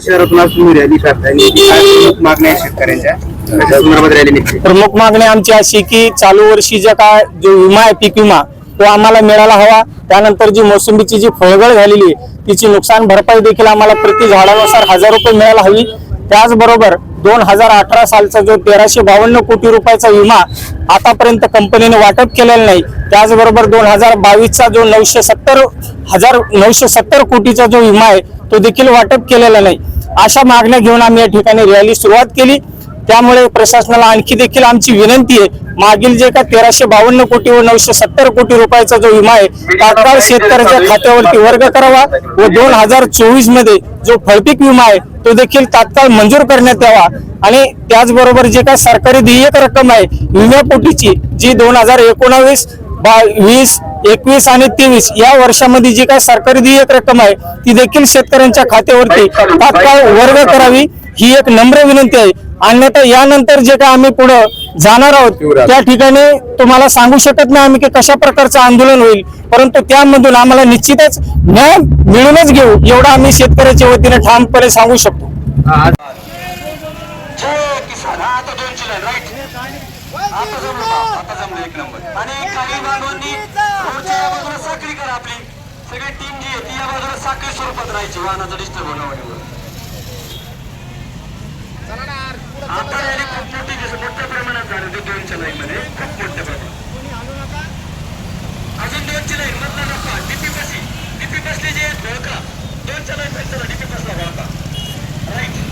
शहरातून आज तुम्ही रॅली नेमकी काय प्रमुख मागण्या आहेत शेतकऱ्यांच्या. त्याच्या संदर्भात रॅली निघते. प्रमुख मागणी आमची अशी की चालू वर्षी ज्या काय जो विमा आहे पीक विमा तो आम्हाला मिळायला हवा. त्यानंतर जी मोसंबीची जी फळगळ झालेली आहे तिची नुकसान भरपाई देखील आम्हाला प्रति झाडानुसार हजार रुपये मिळायला हवी. त्याचबरोबर दोन हजार अठरा सालचा जो तेराशे बावन्न कोटी रुपयाचा विमा आतापर्यंत कंपनीने वाटप केलेला नाही त्याचबरोबर दोन हजार बावीसचा जो नऊशे सत्तर हजार नऊशे सत्तर कोटीचा जो विमा आहे तो देखील वाटप केलेला नाही. अशा मागण्या घेऊन आम्ही या ठिकाणी रॅली सुरुवात केली. त्यामुळे प्रशासनाला आणखी देखील आमची विनंती आहे. मागील जे का तेराशे बावन्न कोटी व नऊशे सत्तर कोटी रुपयाचा जो विमा आहे तात्काळ शेतकऱ्याच्या खात्यावरती वर्ग करावा व दोन हजार चोवीसमध्ये जो फळपीक विमा आहे तो देखील तात्काळ मंजूर करण्यात यावा. आणि त्याचबरोबर जे काय सरकारी देयक रक्कम आहे विम्यापोटीची जी दोन हजार एकोणावीस वीस एकवीस आणि तेवीस या वर्षामध्ये जी काय सरकारी देयक रक्कम आहे ती देखील शेतकऱ्यांच्या खात्यावरती तात्काळ वर्ग करावी ही एक नम्र विनंती आहे. अन्यथा यानंतर जे काय आम्ही पुढे जाणार आहोत त्या ठिकाणी तुम्हाला सांगू शकत नाही आम्ही की कशा प्रकारचं आंदोलन होईल परंतु त्यामधून आम्हाला निश्चितच न्याय मिळूनच घेऊ एवढा आम्ही शेतकऱ्याच्या वतीने ठामपणे सांगू शकतो. जय आता दोन लाईन राईट आता जमलं आता जमलं एक नंबर. आणि काही बांधवांनी या बाजूला साखळी करा आपली. सगळी टीम जी आहे ती या बाजूला साखळी स्वरूपात राहायची वाहनाचं डिस्टर्ब होण्यावर आता खूप मोठी मोठ्या प्रमाणात ते दोनच्या लाईन मध्ये खूप मोठ्या प्रमाणात अजून दोनची लाईन मधला नका डीपी बसली. डीपी बसली जे धोका दोनच्या लाईन मध्ये डीपी बसला ओळखा राईट